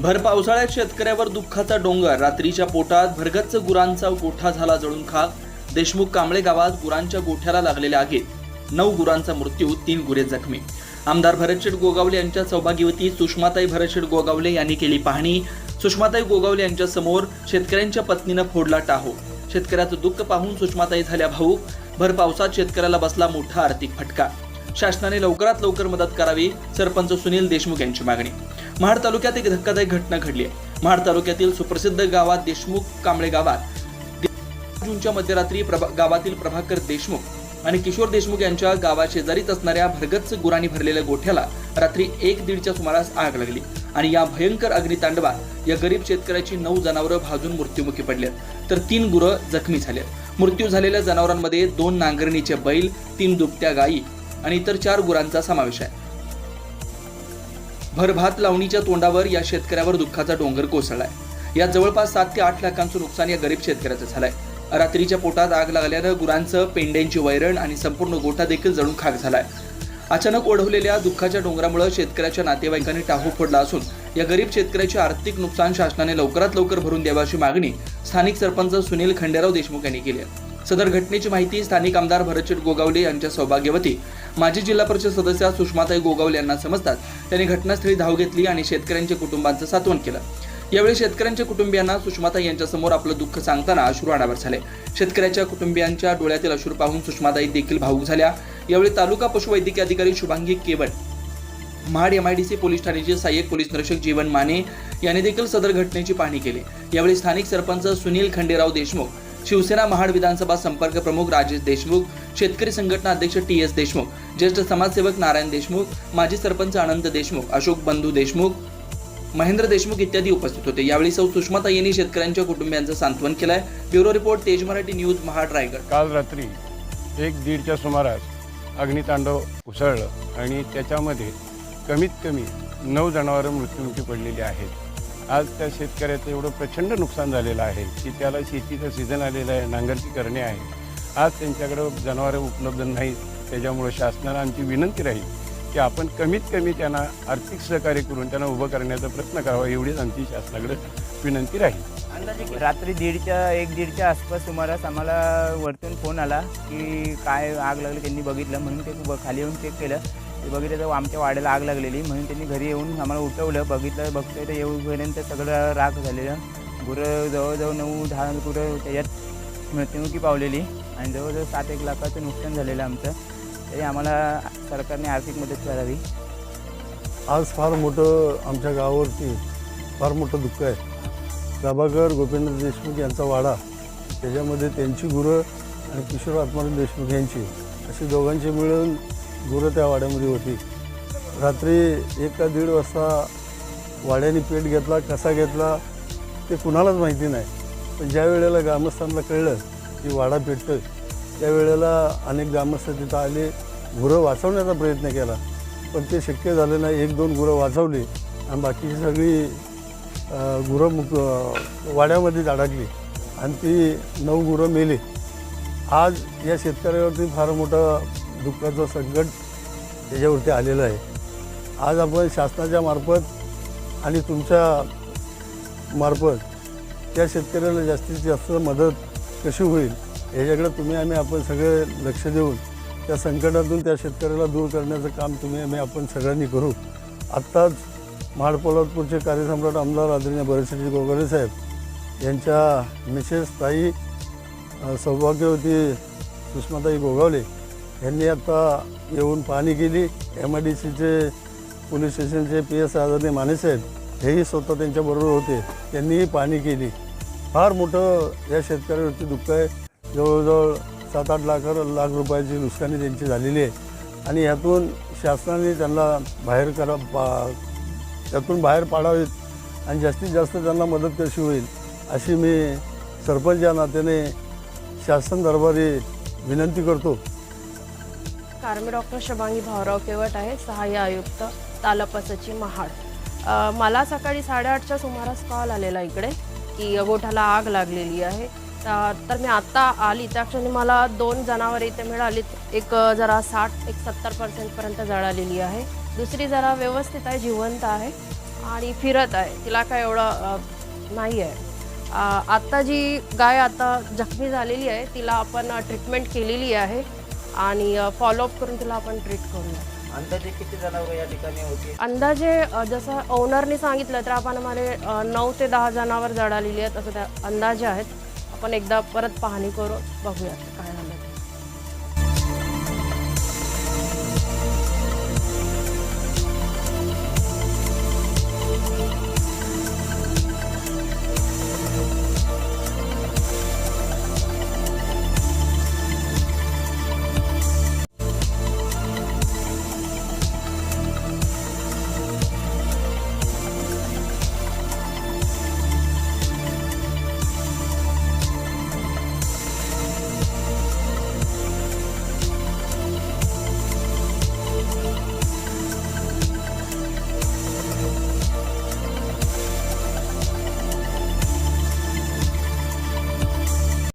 भर पावसाळ्यात शेतकऱ्यावर दुःखाचा डोंगर. रात्रीच्या पोटात भरगच्च गुरांचा गोठा झाला जळून खाक. देशमुख कांबळे गावात गुरांच्या गोठ्याला लागलेल्या आगीत नऊ गुरांचा मृत्यू तीन गुरे जखमी. आमदार भरतशेठ गोगावले यांच्या सहभागीवती सुषमाताई भरतशेठ गोगावले यांनी केली पाहणी. सुषमाताई गोगावले यांच्या समोर शेतकऱ्यांच्या पत्नीनं फोडला टाहो. शेतकऱ्याचं दुःख पाहून सुषमाताई झाल्या भाऊक भर पावसात शेतकऱ्याला बसला मोठा आर्थिक फटका. शासनाने लवकरात लवकर मदत करावी सरपंच सुनील देशमुख यांची मागणी. महाड तालुक्यात एक धक्कादायक घटना घडली आहे. महाड तालुक्यातील सुप्रसिद्ध गावात देशमुख कांबळे गावात जूनच्या मध्यरात्री प्रभा गावातील प्रभाकर देशमुख आणि किशोर देशमुख यांच्या गावा शेजारीच असणाऱ्या भरगच्च गुरांनी भरलेल्या गोठ्याला रात्री एक दीडच्या सुमारास आग लागली आणि या भयंकर अग्नितांडवात या गरीब शेतकऱ्याची नऊ जनावरं भाजून मृत्युमुखी पडल्यात. तर तीन गुरं जखमी झाल्यात. मृत्यू झालेल्या जनावरांमध्ये दोन नांगरणीचे बैल तीन दुभत्या गायी आणि इतर चार गुरांचा समावेश आहे. भरभात लावणीच्या तोंडावर या शेतकऱ्यावर दुःखाचा डोंगर कोसळलाय. या जवळपास सात ते आठ लाखांचं नुकसान या गरीब शेतकऱ्याचं झालंय. रात्रीच्या पोटात आग लागल्यानं गुरांचं पेंड्यांची वैरण आणि संपूर्ण गोठा देखील जळून खाक झालाय. अचानक ओढवलेल्या दुःखाच्या डोंगरामुळे शेतकऱ्याच्या नातेवाईकांनी टाहू फोडला असून या गरीब शेतकऱ्याचे आर्थिक नुकसान शासनाने लवकरात लवकर भरून द्यावी अशी मागणी स्थानिक सरपंच सुनील खंडेराव देशमुख यांनी केली आहे. सदर घटनेची माहिती स्थानिक आमदार भरतशेठ गोगावले यांच्या सौभाग्यवती माजी जिल्हा परिषद सदस्या सुषमाताई गोगावले यांना समजतात. त्यांनी घटनास्थळी धाव घेतली आणि शेतकऱ्यांच्या कुटुंबांचं सांत्वन केलं. यावेळी शेतकऱ्यांच्या कुटुंबियांना सुषमाताई यांच्यासमोर आपलं दुःख सांगताना अश्रू अनावर झाले. शेतकऱ्याच्या कुटुंबियांच्या डोळ्यातील अश्रू पाहून सुषमाताई देखील भावूक झाल्या. यावेळी तालुका पशुवैद्यकीय अधिकारी Shubhangi Kevat Mahad M I D C police ठाण्याचे सहाय्यक पोलीस निरीक्षक जीवन माने यांनी देखील सदर घटनेची पाहणी केली. यावेळी स्थानिक सरपंच सुनील खंडेराव देशमुख शिवसेना महाड विधानसभा संपर्क प्रमुख राजेश देशमुख शेतकरी संघटना अध्यक्ष टी एस देशमुख ज्येष्ठ समाजसेवक नारायण देशमुख माजी सरपंच अनंत देशमुख अशोक बंधू देशमुख महेंद्र देशमुख इत्यादी उपस्थित होते. यावेळी सौ सुषमाता यांनी शेतकऱ्यांच्या कुटुंबियांचं सांत्वन केलंय. ब्युरो रिपोर्ट तेज मराठी न्यूज महाड रायगड. काल रात्री एक दीडच्या सुमारास अग्नितांडव उसळलं आणि त्याच्यामध्ये कमीत कमी नऊ जनावरं मृत्युमुखी पडलेली आहेत. आज त्या शेतकऱ्याचं एवढं प्रचंड नुकसान झालेलं आहे की त्याला शेतीचं सीझन आलेलं आहे नांगरची करणे आहे. आज त्यांच्याकडं जनावरं उपलब्ध नाहीत. त्याच्यामुळं शासनाला आमची विनंती राहील की आपण कमीत कमी त्यांना आर्थिक सहकार्य करून त्यांना उभं करण्याचा प्रयत्न करावा एवढीच आमची शासनाकडे विनंती राहील. रात्री दीडच्या एक दीडच्या आसपास सुमारास आम्हाला वरतून फोन आला की काय आग लागली त्यांनी बघितलं म्हणून ते ब- खाली येऊन चेक केलं. ते बघितलं तर आमच्या वाड्याला आग लागलेली. म्हणून त्यांनी घरी येऊन आम्हाला उठवलं. बघितलं बघतोय तर येऊपर्यंत सगळं राख झालेलं. गुरं जवळजवळ नऊ दहा गुरं त्याच्यात मृत्युमुखी पावलेली. आणि जवळजवळ सात एक लाखाचं नुकसान झालेलं आमचं. तरी आम्हाला सरकारने आर्थिक मदत करावी. आज फार मोठं आमच्या गावावरती फार मोठं दुःख आहे. प्रभाकर गोपीनाथ देशमुख यांचा वाडा त्याच्यामध्ये त्यांची गुरं आणि किशोर आत्माराम देशमुख यांची अशी दोघांची मिळून गुरं त्या वाड्यामध्ये होती. रात्री एक का दीड वाजता वाड्याने पेट घेतला कसा घेतला ते कुणालाच माहिती नाही. पण ज्या वेळेला ग्रामस्थांना कळलं की वाडा पेटतोय त्यावेळेला अनेक ग्रामस्थ तिथं आले गुरं वाचवण्याचा प्रयत्न केला. पण ते शक्य झालं नाही एक दोन गुरं वाचवली आणि बाकीची सगळी गुरं मुक वाड्यामध्येच अडकली आणि ती नऊ गुरं मेली. आज या शेतकऱ्यावरती फार मोठं दुःखाचं संकट त्याच्यावरती आलेलं आहे. आज आपण शासनाच्या मार्फत आणि तुमच्या मार्फत त्या शेतकऱ्याला जास्तीत जास्त मदत कशी होईल याच्याकडे तुम्ही आम्ही आपण सगळे लक्ष देऊन त्या संकटातून त्या शेतकऱ्याला दूर करण्याचं काम तुम्ही आम्ही आपण सगळ्यांनी करू. आत्ताच महाड पोलादपूरचे कार्यसम्राट आमदार आदरणीय भरतशेठी गोगरे साहेब यांच्या मिसेस ताई सौभाग्यवती सुषमाताई गोगावले यांनी आता येऊन पाहणी केली. एम आय डी सीचे पोलीस स्टेशनचे पी एस आदरणीय मानेसाहेब हेही स्वतः त्यांच्याबरोबर होते. त्यांनीही पाहणी केली. फार मोठं या शेतकऱ्यावरती दुःख आहे. जवळजवळ सात आठ लाख लाख रुपयाची नुकसानी त्यांची झालेली आहे. आणि ह्यातून शासनाने त्यांना बाहेर करा पा त्यातून बाहेर पाडावेत आणि जास्तीत जास्त त्यांना मदत कशी होईल अशी मी सरपंच या नात्याने शासन दरबारी विनंती करतो. कार्मी डॉक्टर शबांगी भाऊराव केवट आहे सहाय्य आयुक्त तालपसची महाड. मला सकाळी साडेआठच्या सुमारास कॉल आलेला इकडे की गोठ्याला आग लागलेली आहे. तर मी आत्ता आली. त्या क्षणी मला दोन जनावरे इथे मिळालीत. एक जरा साठ एक सत्तर पर्सेंटपर्यंत जळालेली आहे. दुसरी जरा व्यवस्थित आहे जिवंत आहे आणि फिरत आहे. तिला काय एवढं नाही आहे आत्ता जी गाय आता जखमी झालेली आहे तिला आपण ट्रीटमेंट केलेली आहे. आणि फॉलोअप करून तिला आपण ट्रीट करूया. अंदाजे किती जनावर या ठिकाणी होती? अंदाजे अ, जसं ओनरने सांगितलं तर आपण आम्हाला नऊ ते दहा जनावर जळालेली आहेत असं त्या अंदाजे आहेत. आपण एकदा परत पाहणी करू बघूयात काय